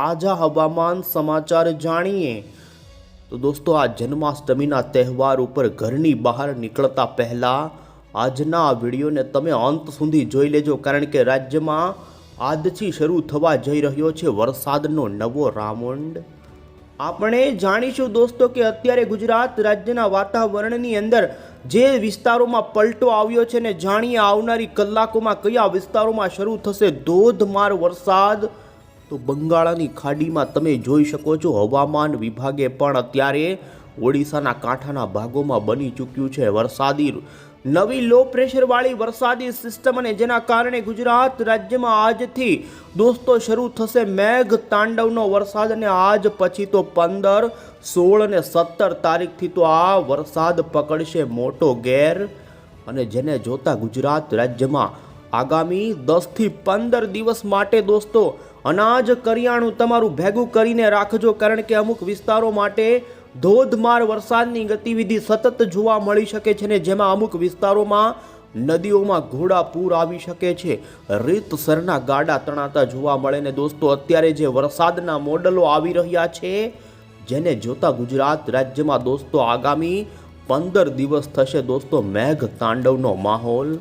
તાજા હવામાન સમાચાર જાણીએ. તો દોસ્તો, આ જન્માષ્ટમીના તહેવાર ઉપર ઘરની બહાર નીકળતા પહેલાં આજના આ વિડીયોને તમે અંત સુધી જોઈ લેજો, કારણ કે રાજ્યમાં આજથી શરૂ થવા જઈ રહ્યો છે વરસાદનો નવો રાઉન્ડ. આપણે જાણીશું દોસ્તો કે અત્યારે ગુજરાત રાજ્યના વાતાવરણની અંદર જે વિસ્તારોમાં પલટો આવ્યો છે ને જાણીએ આવનારી કલાકોમાં કયા વિસ્તારોમાં શરૂ થશે ધોધમાર વરસાદ તો બંગાળાની ખાડીમાં તમે જોઈ શકો છો, હવામાન વિભાગે પણ અત્યારે ઓડિશાના કાંઠાના ભાગોમાં બની ચૂક્યું છે વરસાદી નવી લો પ્રેશરવાળી વરસાદી સિસ્ટમ અને જેના કારણે ગુજરાત રાજ્યમાં આજથી દોસ્તો શરૂ થશે મેઘ તાંડવનો વરસાદ અને આજ પછી તો પંદર, સોળ અને સત્તર તારીખથી તો આ વરસાદ પકડશે મોટો ગેર અને જેને જોતા ગુજરાત રાજ્યમાં આગામી દસથી પંદર દિવસ માટે દોસ્તો અનાજ કરિયાણું તમારું ભેગું કરીને રાખજો, કારણ કે અમુક વિસ્તારો માટે ધોધમાર વરસાદની ગતિવિધિ સતત જોવા મળી શકે છે ને જેમાં અમુક વિસ્તારોમાં નદીઓમાં ઘોડા પૂર આવી શકે છે. રીતસરના ગાડા તણાતા જોવા મળે ને દોસ્તો, અત્યારે જે વરસાદના મોડલો આવી રહ્યા છે, જેને જોતા ગુજરાત રાજ્યમાં દોસ્તો આગામી પંદર દિવસ થશે. દોસ્તો મેઘ તાંડવનો માહોલ.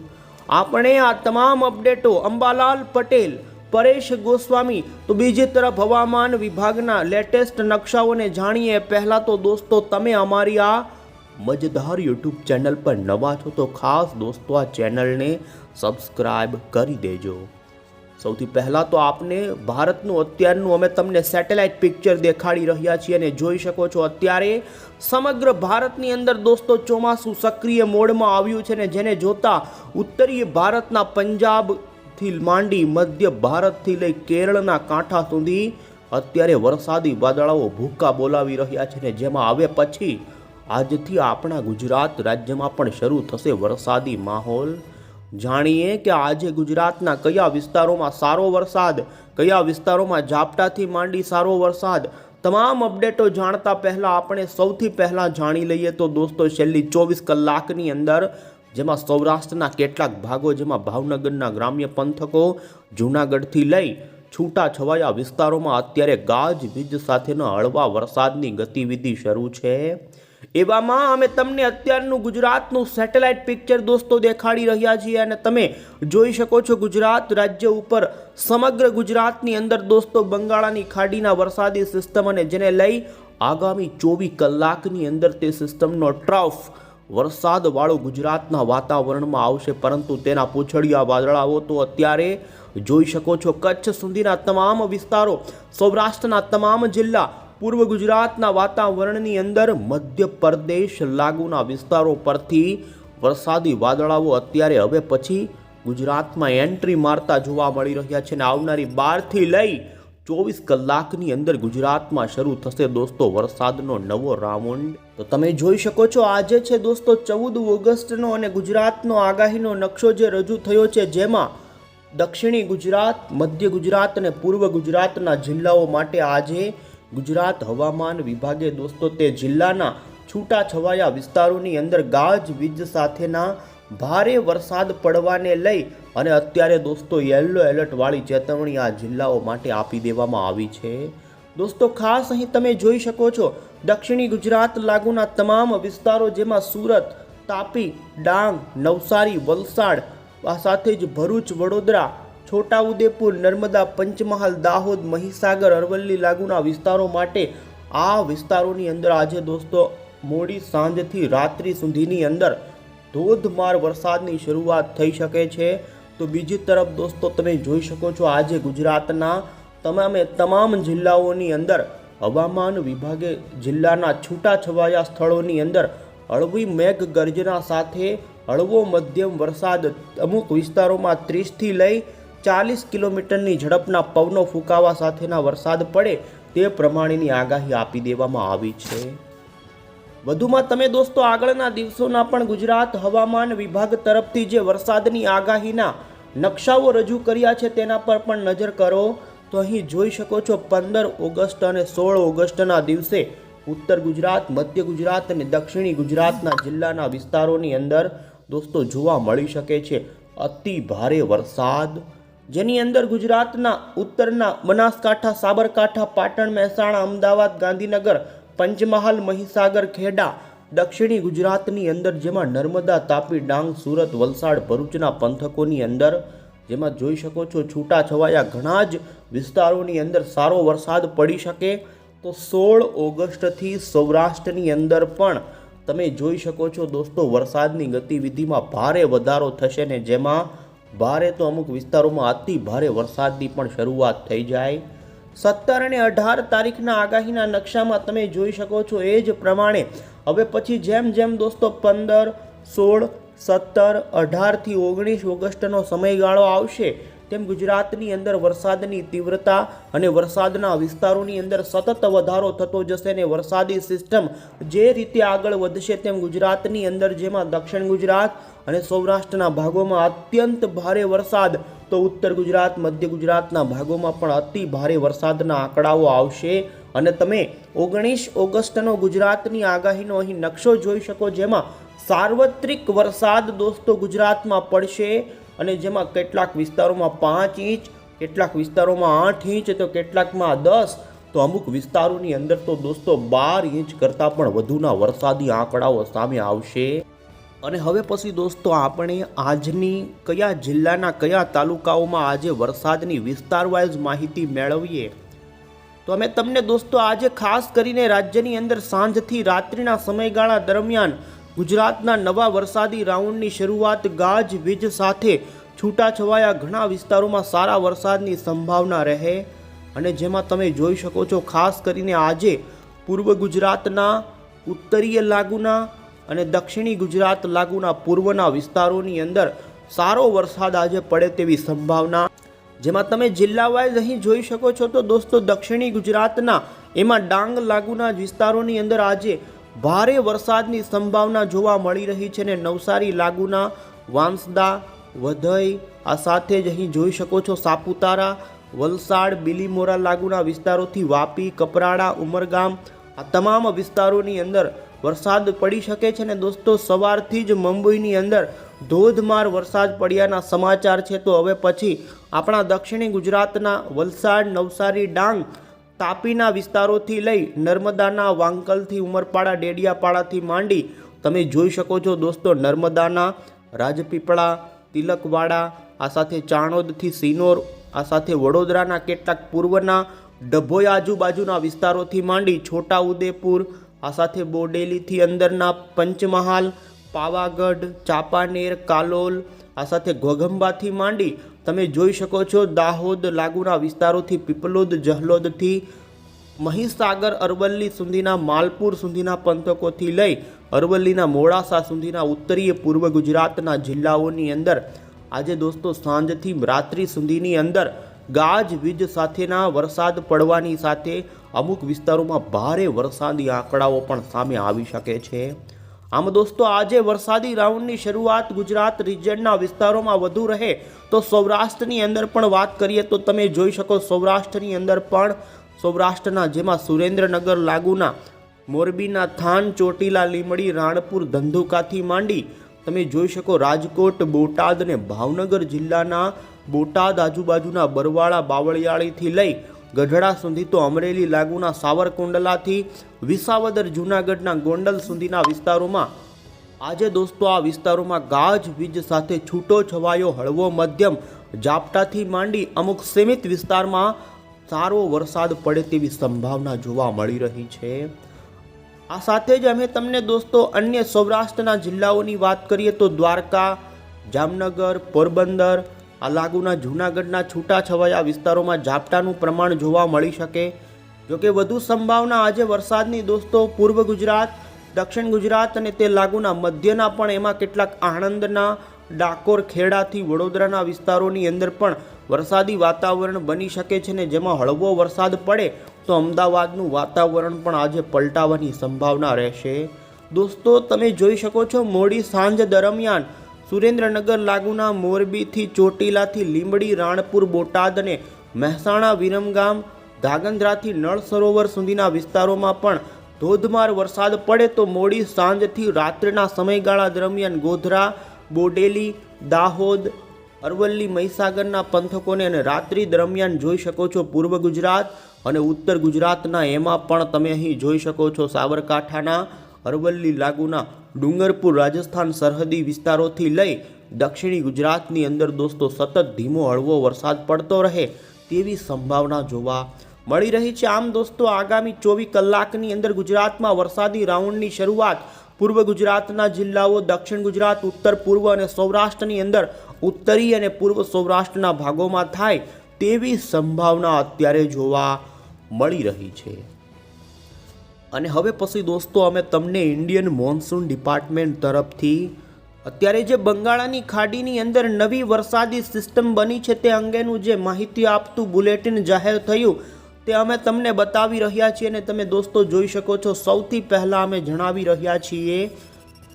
આપણે આ તમામ અપડેટો અંબાલાલ પટેલ પરેશ ગોસ્વામી. તો બીજી તરફ હવામાન વિભાગના લેટેસ્ટ નકશાઓને જાણીએ, પહેલાં તો દોસ્તો તમે અમારી આ મજેદાર યુટ્યુબ ચેનલ પર નવા છો, તો ખાસ દોસ્તો આ ચેનલને સબસ્ક્રાઈબ કરી દેજો. સૌથી પહેલાં તો આપને ભારતનું, અત્યારનું અમે તમને સેટેલાઇટ પિક્ચર દેખાડી રહ્યા છીએ અને જોઈ શકો છો અત્યારે સમગ્ર ભારતની અંદર દોસ્તો ચોમાસું સક્રિય મોડમાં આવ્યું છે ને જેને જોતા ઉત્તરીય ભારતના પંજાબથી માંડી મધ્ય ભારતથી લઈ કેરળના કાંઠા સુધી અત્યારે વરસાદી વાદળાઓ ભૂક્કા બોલાવી રહ્યા છે ને જેમાં હવે પછી આજથી આપણા ગુજરાત રાજ્યમાં પણ શરૂ થશે વરસાદી માહોલ. જાણીએ કે આજે ગુજરાતના કયા વિસ્તારોમાં સારો વરસાદ, કયા વિસ્તારોમાં ઝાપટાથી માંડી સારો વરસાદ, તમામ અપડેટો જાણતા પહેલાં આપણે સૌથી પહેલાં જાણી લઈએ તો દોસ્તો, છેલ્લી ચોવીસ કલાકની અંદર જેમાં સૌરાષ્ટ્રના કેટલાક ભાગો, જેમાં ભાવનગરના ગ્રામ્ય પંથકો, જૂનાગઢથી લઈ છૂટા છવાયા વિસ્તારોમાં અત્યારે ગાજ વીજ સાથેના હળવા વરસાદની ગતિવિધિ શરૂ છે. એવામાં અમે તમને અત્યારનું ગુજરાતનું સેટેલાઇટ પિક્ચર દોસ્તો દેખાડી રહ્યા છીએ અને તમે જોઈ શકો છો ગુજરાત રાજ્ય ઉપર સમગ્ર ગુજરાતની અંદર દોસ્તો બંગાળાની ખાડીના વરસાદી સિસ્ટમ અને જેને લઈ આગામી ચોવીસ કલાકની અંદર તે સિસ્ટમનો ટ્રફ વરસાદવાળું ગુજરાતના વાતાવરણમાં આવશે, પરંતુ તેના પૂછડિયા વાદળાઓ તો અત્યારે જોઈ શકો છો. કચ્છ સુધીના તમામ વિસ્તારો, સૌરાષ્ટ્રના તમામ જિલ્લા, પૂર્વ ગુજરાતના વાતાવરણની અંદર મધ્યપ્રદેશ લાગુના વિસ્તારો પરથી વરસાદી વાદળાઓ અત્યારે હવે પછી ગુજરાતમાં એન્ટ્રી મારતા જોવા મળી રહ્યા છે અને આવનારી બારથી લઈ ચોવીસ કલાકની અંદર ગુજરાતમાં શરૂ થશે દોસ્તો વરસાદનો નવો રાઉન્ડ. તો તમે જોઈ શકો છો આજે છે દોસ્તો ચૌદ ઓગસ્ટનો અને ગુજરાતનો આગાહીનો નકશો જે રજૂ થયો છે જેમાં દક્ષિણી ગુજરાત, મધ્ય ગુજરાત અને પૂર્વ ગુજરાતના જિલ્લાઓ માટે આજે ગુજરાત હવામાન વિભાગે દોસ્તો તે જિલ્લાના છૂટા છવાયા વિસ્તારોની અંદર ગાજ, વીજ સાથેના ભારે વરસાદ પડવાને લઈ અને અત્યારે દોસ્તો યલો એલર્ટવાળી ચેતવણી આ જિલ્લાઓ માટે આપી દેવામાં આવી છે. દોસ્તો ખાસ અહીં તમે જોઈ શકો છો, દક્ષિણી ગુજરાત લાગુના તમામ વિસ્તારો જેમાં સુરત, તાપી, ડાંગ, નવસારી, વલસાડ, આ સાથે જ ભરૂચ, વડોદરા, છોટાઉદેપુર, નર્મદા, પંચમહાલ, દાહોદ, મહીસાગર, અરવલ્લી લાગુના વિસ્તારો માટે આ વિસ્તારોની અંદર આજે દોસ્તો મોડી સાંજથી રાત્રિ સુધીની અંદર ધોધમાર વરસાદની શરૂઆત થઈ શકે છે. તો બીજી તરફ દોસ્તો, તમે જોઈ શકો છો આજે ગુજરાતના તમામે તમામ જિલ્લાઓની અંદર હવામાન વિભાગે જિલ્લાના છૂટાછવાયા સ્થળોની અંદર હળવી મેઘ ગર્જના સાથે હળવો મધ્યમ વરસાદ અમુક વિસ્તારોમાં ત્રીસથી લઈ ચાલીસ કિલોમીટરની ઝડપના પવનો ફૂંકાવા સાથેના વરસાદ પડે તે પ્રમાણેની આગાહી આપી દેવામાં આવી છે. વધુમાં તમે દોસ્તો આગળના દિવસોના પણ ગુજરાત હવામાન વિભાગ તરફથી જે વરસાદની આગાહીના નકશાઓ રજૂ કર્યા છે તેના પર પણ નજર કરો. તો અહીં જોઈ શકો છો પંદર ઓગસ્ટ અને સોળ ઓગસ્ટના દિવસે ઉત્તર ગુજરાત, મધ્ય ગુજરાત અને દક્ષિણી ગુજરાતના જિલ્લાના વિસ્તારોની અંદર દોસ્તો જોવા મળી શકે છે અતિ ભારે વરસાદ. જેની અંદર ગુજરાતના ઉત્તરના બનાસકાંઠા, સાબરકાંઠા, પાટણ, મહેસાણા, અમદાવાદ, ગાંધીનગર પંચમહાલ મહીસાગર ખેડા દક્ષિણી ગુજરાતની અંદર જેમાં નર્મદા તાપી ડાંગ, સુરત, વલસાડ ભરૂચના પંથકોની અંદર જેમાં જોઈ શકો છો છૂટા છવાયા ઘણા જ વિસ્તારોની અંદર સારો વરસાદ પડી શકે. તો સોળ ઓગસ્ટથી સૌરાષ્ટ્રની અંદર પણ તમે જોઈ શકો છો દોસ્તો વરસાદની ગતિવિધિમાં ભારે વધારો થશે ને જેમાં ભારે તો અમુક વિસ્તારોમાં અતિ ભારે વરસાદની પણ શરૂઆત થઈ જાય. સત્તર અને અઢાર તારીખના આગાહીના નકશામાં તમે જોઈ શકો છો એ જ પ્રમાણે. હવે પછી જેમ જેમ દોસ્તો, પંદર, સોળ, સત્તર, અઢારથી ઓગણીસ ઓગસ્ટનો સમયગાળો આવશે તેમ ગુજરાતની અંદર વરસાદની તીવ્રતા અને વરસાદના વિસ્તારોની અંદર સતત વધારો થતો જશે ને વરસાદી સિસ્ટમ જે રીતે આગળ વધશે તેમ ગુજરાતની અંદર જેમાં દક્ષિણ ગુજરાત અને સૌરાષ્ટ્રના ભાગોમાં અત્યંત ભારે વરસાદ, તો ઉત્તર ગુજરાત, મધ્ય ગુજરાતના ભાગોમાં પણ અતિ ભારે વરસાદના આંકડાઓ આવશે. અને તમે ઓગણીસ ઓગસ્ટનો ગુજરાતની આગાહીનો અહીં નકશો જોઈ શકો જેમાં સાર્વત્રિક વરસાદ દોસ્તો ગુજરાતમાં પડશે. અને જેમાં કેટલાક વિસ્તારોમાં પાંચ ઇંચ, કેટલાક વિસ્તારોમાં આઠ ઇંચ તો કેટલાકમાં દસ. તો અમુક વિસ્તારોની અંદર તો દોસ્તો બાર ઇંચ કરતાં પણ વધુના વરસાદી આંકડાઓ સામે આવશે. અને હવે પછી દોસ્તો આપણે આજની કયા જિલ્લાના કયા તાલુકાઓમાં આજે વરસાદની વિસ્તારવાઇઝ માહિતી મેળવીએ? તો અમે તમને દોસ્તો આજે ખાસ કરીને રાજ્યની અંદર સાંજથી રાત્રિના સમયગાળા દરમિયાન ગુજરાતના નવા વરસાદી રાઉન્ડની શરૂઆત ગાજ વીજ સાથે છૂટાછવાયા ઘણા વિસ્તારોમાં સારા વરસાદની સંભાવના રહે. અને જેમાં તમે જોઈ શકો છો, ખાસ કરીને આજે પૂર્વ ગુજરાતના, ઉત્તરીય લાગુના અને દક્ષિણી ગુજરાત લાગુના પૂર્વના વિસ્તારોની અંદર સારો વરસાદ આજે પડે તેવી સંભાવના. જેમાં તમે જિલ્લા વાઇઝ અહીં જોઈ શકો છો તો દોસ્તો દક્ષિણી ગુજરાતના, એમાં ડાંગ લાગુના વિસ્તારોની અંદર આજે ભારે વરસાદની સંભાવના જોવા મળી રહી છે ને નવસારી, લાગુના, વાંસદા, વધઈ, આ સાથે જ અહીં જોઈ શકો છો સાપુતારા, વલસાડ, બિલીમોરા, લાગુના વિસ્તારોથી વાપી, કપરાડા, ઉમરગામ, આ તમામ વિસ્તારોની અંદર વરસાદ પડી શકે છે ને દોસ્તો સવારથી જ મુંબઈની અંદર ધોધમાર વરસાદ પડ્યાના સમાચાર છે. તો હવે પછી આપણા દક્ષિણી ગુજરાતના વલસાડ, નવસારી, ડાંગ તાપીના વિસ્તારોથી લઈ નર્મદાના વાંકલથી ઉમરપાડા, ડેડિયાપાડાથી માંડી, તમે જોઈ શકો છો દોસ્તો નર્મદાના રાજપીપળા, તિલકવાડા, આ સાથે ચાણોદથી સિનોર, આ સાથે વડોદરાના કેટલાક પૂર્વના ડભોઈ આજુબાજુના વિસ્તારોથી માંડી છોટા ઉદેપુર આ સાથે બોડેલીથી અંદરના પંચમહાલ, પાવાગઢ, ચાપાનેર, કાલોલ, આ સાથે ઘોઘંબાથી માંડી તમે જોઈ શકો છો દાહોદ લાગુના વિસ્તારોથી, પીપલોદ, જહલોદથી, મહીસાગર, અરવલ્લી સુધીના, માલપુર સુધીના પંથકોથી લઈ અરવલ્લીના મોડાસા સુધીના, ઉત્તરીય પૂર્વ ગુજરાતના જિલ્લાઓની અંદર. આજે દોસ્તો, સાંજથી રાત્રિ સુધીની અંદર ગાજ વીજ સાથેના વરસાદ પડવાની સાથે અમુક વિસ્તારોમાં ભારે વરસાદી આંકડાઓ પણ સામે આવી શકે છે. આમ દોસ્તો, આજે વરસાદી રાઉન્ડની શરૂઆત ગુજરાત રિજનના વિસ્તારોમાં વધુ રહે તો સૌરાષ્ટ્રની અંદર પણ વાત કરીએ તો તમે જોઈ શકો સૌરાષ્ટ્રની અંદર પણ સૌરાષ્ટ્રના જેમાં સુરેન્દ્રનગર લાગુના, મોરબીના થાન, ચોટીલા, લીમડી, રાણપુર, ધંધુકાથી માંડી, તમે જોઈ શકો રાજકોટ, બોટાદ અને ભાવનગર જિલ્લાના બોટાદ આજુબાજુના બરવાળા બાવળિયાળીથી લઈ ગઢડા સુધી તો અમરેલી લાગુના સાવરકુંડલાથી વિસાવદર, જૂનાગઢના ગોંડલ સુધીના વિસ્તારોમાં. આજે દોસ્તો, આ વિસ્તારોમાં ગાજ, વીજ સાથે છૂટો છવાયો, હળવો મધ્યમ, ઝાપટાથી માંડી અમુક સીમિત વિસ્તારમાં સારો વરસાદ પડે તેવી સંભાવના જોવા મળી રહી છે. આ સાથે જ અમે તમને દોસ્તો અન્ય સૌરાષ્ટ્રના જિલ્લાઓની વાત કરીએ તો દ્વારકા, જામનગર, પોરબંદર આ લાગુના જૂનાગઢના છૂટાછવાયા વિસ્તારોમાં ઝાપટાનું પ્રમાણ જોવા મળી શકે. જોકે વધુ સંભાવના આજે વરસાદની દોસ્તો પૂર્વ ગુજરાત, દક્ષિણ ગુજરાત અને તે લાગુના મધ્યના પણ એમાં કેટલાક આણંદના, ડાકોર, ખેડાથી વડોદરાના વિસ્તારોની અંદર પણ વરસાદી વાતાવરણ બની શકે છે ને જેમાં હળવો વરસાદ પડે તો અમદાવાદનું વાતાવરણ પણ આજે પલટાવાની સંભાવના રહેશે. દોસ્તો, તમે જોઈ શકો છો મોડી સાંજ દરમિયાન સુરેન્દ્રનગર લાગુના મોરબીથી ચોટીલાથી લીંબડી, રાણપુર, બોટાદ અને મહેસાણા, વિરમગામ ધાગંદ્રાથી નળ સરોવર સુધીના વિસ્તારોમાં પણ ધોધમાર વરસાદ પડે તો મોડી સાંજથી રાત્રિના સમયગાળા દરમિયાન ગોધરા, બોડેલી, દાહોદ, અરવલ્લી, મહીસાગરના પંથકોને અને રાત્રિ દરમિયાન જોઈ શકો છો પૂર્વ ગુજરાત અને ઉત્તર ગુજરાતના એમાં પણ તમે અહીં જોઈ શકો છો સાબરકાંઠાના અરવલ્લી લાગુના ડુંગરપુર રાજસ્થાન સરહદી વિસ્તારોથી લઈ દક્ષિણી ગુજરાતની અંદર દોસ્તો સતત ધીમો હળવો વરસાદ પડતો રહે તેવી સંભાવના જોવા મળી રહી છે. આમ દોસ્તો આગામી ચોવીસ કલાકની અંદર ગુજરાતમાં વરસાદી રાઉન્ડની શરૂઆત પૂર્વ ગુજરાતના જિલ્લાઓ, દક્ષિણ ગુજરાત, ઉત્તર, પૂર્વ અને સૌરાષ્ટ્રની અંદર ઉત્તરી અને પૂર્વ સૌરાષ્ટ્રના ભાગોમાં થાય તેવી સંભાવના અત્યારે જોવા મળી રહી છે. અને હવે પછી દોસ્તો, અમે તમને ઇન્ડિયન મોન્સૂન ડિપાર્ટમેન્ટ તરફથી અત્યારે જે બંગાળાની ખાડીની અંદર નવી વરસાદી સિસ્ટમ બની છે તે અંગેનું જે માહિતી આપતું બુલેટિન જાહેર થયું, તે અમે તમને બતાવી રહ્યા છીએ અને તમે દોસ્તો જોઈ શકો છો. સૌથી પહેલાં અમે જણાવી રહ્યા છીએ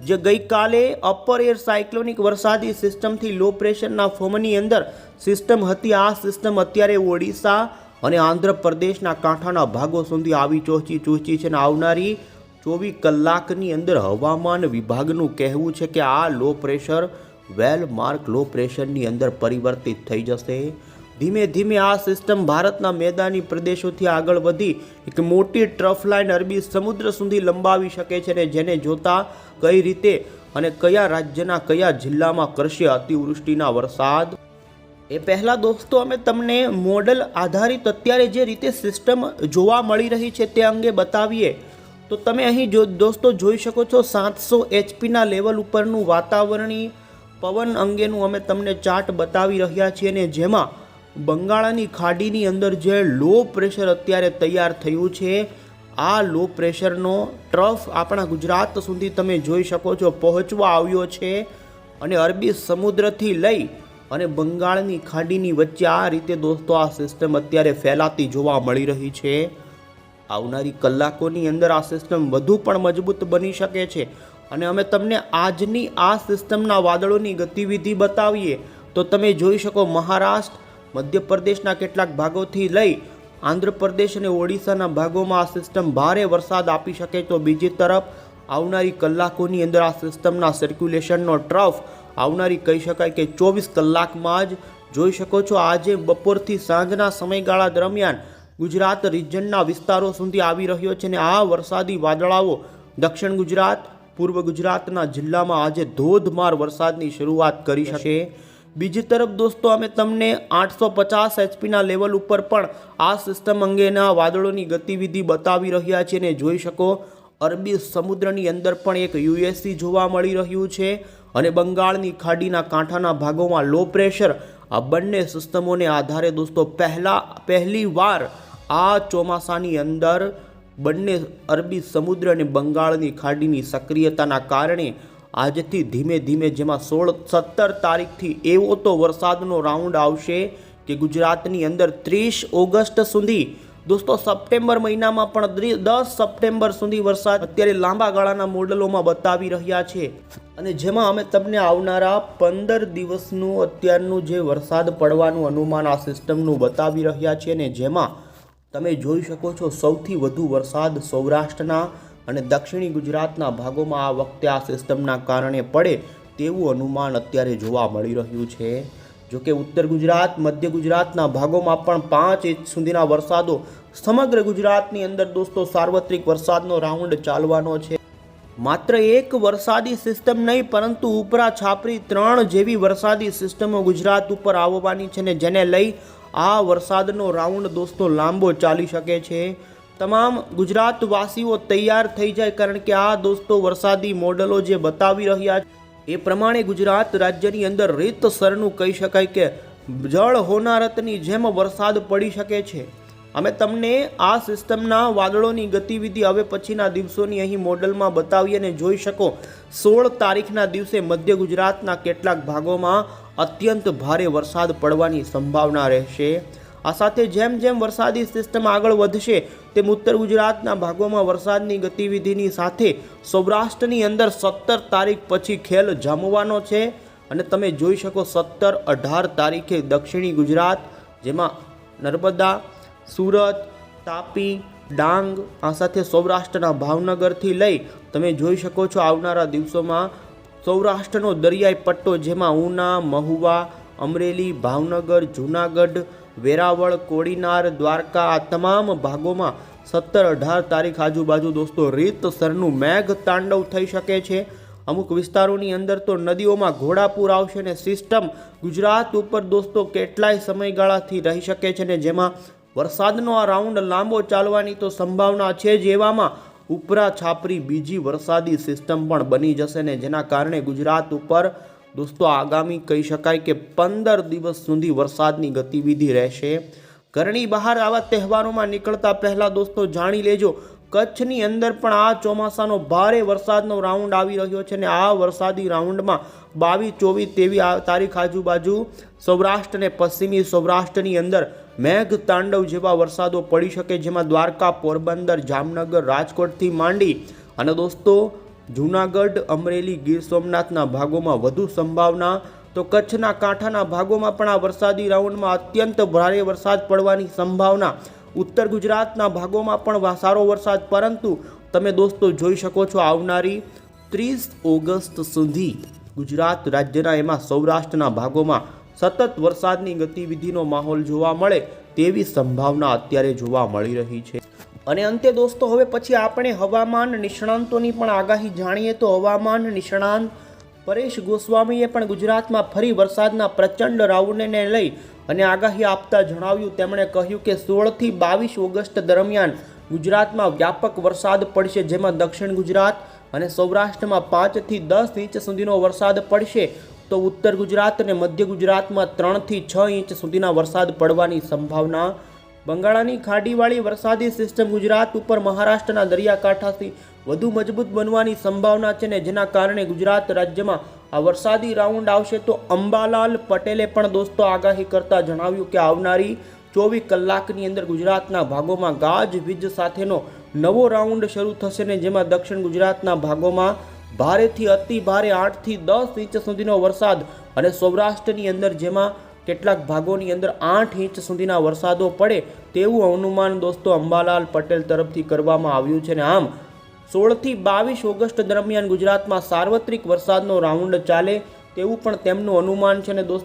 જે ગઈકાલે અપર એર સાયક્લોનિક વરસાદી સિસ્ટમથી લો પ્રેશરના ફોર્મની અંદર સિસ્ટમ હતી. આ સિસ્ટમ અત્યારે ઓડિશા અને આંધ્રપ્રદેશના કાંઠાના ભાગો સુધી આવી ચોચી ચૂચી છે અને આવનારી ચોવીસ કલાકની અંદર હવામાન વિભાગનું કહેવું છે કે આ લો પ્રેશર વેલ માર્ક લો પ્રેશરની અંદર પરિવર્તિત થઈ જશે. ધીમે ધીમે આ સિસ્ટમ ભારતના મેદાની પ્રદેશોથી આગળ વધી એક મોટી ટ્રફ લાઇન અરબી સમુદ્ર સુધી લંબાવી શકે છે અને જેને જોતા કઈ રીતે અને કયા રાજ્યના કયા જિલ્લામાં કરશે અતિવૃષ્ટિના વરસાદ. એ પહેલાં દોસ્તો, અમે તમને મોડલ આધારિત અત્યારે જે રીતે સિસ્ટમ જોવા મળી રહી છે તે અંગે બતાવીએ. તો તમે અહીં જો દોસ્તો જોઈ શકો છો, સાતસો એચપીના લેવલ ઉપરનું વાતાવરણીય પવન અંગેનું અમે તમને ચાર્ટ બતાવી રહ્યા છીએ અને જેમાં બંગાળાની ખાડીની અંદર જે લો પ્રેશર અત્યારે તૈયાર થયું છે, આ લો પ્રેશરનો ટ્રફ આપણા ગુજરાત સુધી તમે જોઈ શકો છો, પહોંચવા આવ્યો છે. અને અરબી સમુદ્રથી લઈ અને બંગાળની ખાડીની વચ્ચે આ રીતે દોસ્તો આ સિસ્ટમ અત્યારે ફેલાતી જોવા મળી રહી છે. આવનારી કલાકોની અંદર આ સિસ્ટમ વધુ પણ મજબૂત બની શકે છે. અને અમે તમને આજની આ સિસ્ટમના વાદળોની ગતિવિધિ બતાવીએ. તો તમે જોઈ શકો મહારાષ્ટ્ર, મધ્યપ્રદેશના કેટલાક ભાગોથી લઈ આંધ્રપ્રદેશ અને ઓડિશાના ભાગોમાં આ સિસ્ટમ ભારે વરસાદ આપી શકે તો બીજી તરફ આવનારી કલાકોની અંદર આ સિસ્ટમના સર્ક્યુલેશનનો ટ્રફ આવનારી કહી શકાય કે ચોવીસ કલાકમાં જ જોઈ શકો છો, આજે બપોરથી સાંજના સમયગાળા દરમિયાન ગુજરાત રિજનના વિસ્તારો સુધી આવી રહ્યો છે અને આ વરસાદી વાદળાઓ દક્ષિણ ગુજરાત, પૂર્વ ગુજરાતના જિલ્લામાં આજે ધોધમાર વરસાદની શરૂઆત કરી શકે. બીજી તરફ દોસ્તો, અમે તમને આઠસો પચાસ એચપીના લેવલ ઉપર પણ આ સિસ્ટમ અંગેના વાદળોની ગતિવિધિ બતાવી રહ્યા છીએ અને જોઈ શકો, અરબી સમુદ્રની અંદર પણ એક યુએસસી જોવા મળી રહ્યું છે. અને બંગાળની ખાડીના કાંઠાના ભાગોમાં લો પ્રેશર આ બંને સિસ્ટમોને આધારે દોસ્તો પહેલા, પહેલી વાર આ ચોમાસાની અંદર બંને અરબી સમુદ્ર અને બંગાળની ખાડીની સક્રિયતાના કારણે આજથી ધીમે ધીમે જેમાં સોળ, સત્તર તારીખથી એવો તો વરસાદનો રાઉન્ડ આવશે કે ગુજરાતની અંદર ત્રીસ ઓગસ્ટ સુધી દોસ્તો, સપ્ટેમ્બર મહિનામાં પણ દસ સપ્ટેમ્બર સુધી વરસાદ અત્યારે લાંબા ગાળાના મોડલોમાં બતાવી રહ્યા છે. અને જેમાં અમે તમને આવનારા પંદર દિવસનું અત્યારનું જે વરસાદ પડવાનું અનુમાન આ સિસ્ટમનું બતાવી રહ્યા છીએ ને જેમાં તમે જોઈ શકો છો સૌથી વધુ વરસાદ સૌરાષ્ટ્રના અને દક્ષિણી ગુજરાતના ભાગોમાં આ વખતે આ સિસ્ટમના કારણે પડે તેવું અનુમાન અત્યારે જોવા મળી રહ્યું છે. જોકે ઉત્તર ગુજરાત, મધ્ય ગુજરાતના ભાગોમાં પણ પાંચ ઇંચ સુધીના વરસાદો સમગ્ર ગુજરાતની અંદર દોસ્તો સાર્વત્રિક વરસાદનો રાઉન્ડ ચાલવાનો છે. માત્ર એક વરસાદી સિસ્ટમ નહીં, પરંતુ ઉપરા છાપરી ત્રણ જેવી વરસાદી સિસ્ટમો ગુજરાત ઉપર આવવાની છે ને જેને લઈ આ વરસાદનો રાઉન્ડ દોસ્તો લાંબો ચાલી શકે છે. તમામ ગુજરાતવાસીઓ તૈયાર થઈ જાય કારણ કે આ દોસ્તો વરસાદી મોડલો જે બતાવી રહ્યા છે. એ પ્રમાણે ગુજરાત રાજ્યની અંદર રીતસરનું કહી શકાય કે જળ હોનારતની જેમ વરસાદ પડી શકે છે. અમે તમને આ સિસ્ટમના વાદળોની ગતિવિધિ હવે પછીના દિવસોની અહીં મોડલમાં બતાવી અને જોઈ શકો. સોળ તારીખના દિવસે મધ્ય ગુજરાતના કેટલાક ભાગોમાં અત્યંત ભારે વરસાદ પડવાની સંભાવના રહેશે. આ સાથે જેમ જેમ વરસાદી સિસ્ટમ આગળ વધશે, તેમ ઉત્તર ગુજરાતના ભાગોમાં વરસાદની ગતિવિધિની સાથે સૌરાષ્ટ્રની અંદર સત્તર તારીખ પછી ખેલ જામવાનો છે. અને તમે જોઈ શકો સત્તર અઢાર તારીખે દક્ષિણી ગુજરાત, જેમાં નર્મદા, સુરત, તાપી, ડાંગ, આ સાથે સૌરાષ્ટ્રના ભાવનગરથી લઈ તમે જોઈ શકો છો આવનારા દિવસોમાં સૌરાષ્ટ્રનો દરિયાઈ પટ્ટો, જેમાં ઉના, મહુવા, અમરેલી, ભાવનગર, જૂનાગઢ વેરાવળ, કોડીનાર, દ્વારકા આ તમામ ભાગોમાં સત્તર અઢાર તારીખ આજુબાજુ દોસ્તો રીતસરનું મેઘ તાંડવ થઈ શકે છે. અમુક વિસ્તારોની અંદર તો નદીઓમાં ઘોડાપૂર આવશે ને સિસ્ટમ ગુજરાત ઉપર દોસ્તો કેટલાય સમયગાળાથી રહી શકે છે ને જેમાં વરસાદનો આ રાઉન્ડ લાંબો ચાલવાની તો સંભાવના છે જ એવામાં ઉપરા છાપરી બીજી વરસાદી સિસ્ટમ પણ બની જશે ને જેના કારણે ગુજરાત ઉપર દોસ્તો, આગામી કહી શકાય કે પંદર દિવસ સુધી વરસાદની ગતિવિધિ રહેશે. ઘરની બહાર આવા તહેવારોમાં નીકળતા પહેલાં દોસ્તો જાણી લેજો, કચ્છની અંદર પણ આ ચોમાસાનો ભારે વરસાદનો રાઉન્ડ આવી રહ્યો છે અને આ વરસાદી રાઉન્ડમાં બાવીસ ચોવીસ તેવી આ તારીખ આજુબાજુ સૌરાષ્ટ્ર અને પશ્ચિમી સૌરાષ્ટ્રની અંદર મેઘ તાંડવ જેવા વરસાદો પડી શકે, જેમાં દ્વારકા, પોરબંદર, જામનગર, રાજકોટથી માંડી. અને દોસ્તો જૂનાગઢ, અમરેલી, ગીર સોમનાથના ભાગોમાં વધુ સંભાવના તો કચ્છના કાંઠાના ભાગોમાં પણ આ વરસાદી રાઉન્ડમાં અત્યંત ભારે વરસાદ પડવાની સંભાવના. ઉત્તર ગુજરાતના ભાગોમાં પણ સારો વરસાદ, પરંતુ તમે દોસ્તો જોઈ શકો છો આવનારી ત્રીસ ઓગસ્ટ સુધી ગુજરાત રાજ્યના એમાં સૌરાષ્ટ્રના ભાગોમાં સતત વરસાદની ગતિવિધિનો માહોલ જોવા મળે તેવી સંભાવના અત્યારે જોવા મળી રહી છે. અને અંતે દોસ્તો, હવે પછી આપણે હવામાન નિષ્ણાંતોની પણ આગાહી જાણીએ તો હવામાન નિષ્ણાંત પરેશ ગોસ્વામીએ પણ ગુજરાતમાં ફરી વરસાદના પ્રચંડ રાઉન્ડને લઈ અને આગાહી આપતા જણાવ્યું. તેમણે કહ્યું કે સોળથી બાવીસ ઓગસ્ટ દરમિયાન ગુજરાતમાં વ્યાપક વરસાદ પડશે, જેમાં દક્ષિણ ગુજરાત અને સૌરાષ્ટ્રમાં પાંચથી દસ ઇંચ સુધીનો વરસાદ પડશે. તો ઉત્તર ગુજરાત અને મધ્ય ગુજરાતમાં ત્રણથી છ ઇંચ સુધીના વરસાદ પડવાની સંભાવના બંગાળાની ખાડીવાળી વરસાદી સિસ્ટમ ગુજરાત ઉપર મહારાષ્ટ્રના દરિયાકાંઠાથી વધુ મજબૂત બનવાની સંભાવના છે ને જેના કારણે ગુજરાત રાજ્યમાં આ વરસાદી રાઉન્ડ આવશે તો અંબાલાલ પટેલે પણ દોસ્તો આગાહી કરતા જણાવ્યું કે આવનારી ચોવીસ કલાકની અંદર ગુજરાતના ભાગોમાં ગાજવીજ સાથેનો નવો રાઉન્ડ શરૂ થશે ને જેમાં દક્ષિણ ગુજરાતના ભાગોમાં ભારેથી અતિ ભારે આઠથી દસ ઇંચ સુધીનો વરસાદ અને સૌરાષ્ટ્રની અંદર જેમાં કેટલાક ભાગોની અંદર આઠ ઇંચ સુધીના વરસાદો પડે તેવું અનુમાન દોસ્તો અંબાલાલ પટેલ તરફથી કરવામાં આવ્યું છે. ને આમ, સોળથી બાવીસ ઓગસ્ટ દરમિયાન ગુજરાતમાં સાર્વત્રિક વરસાદનો રાઉન્ડ ચાલે તેવું પણ તેમનું અનુમાન છે. ને દોસ્તો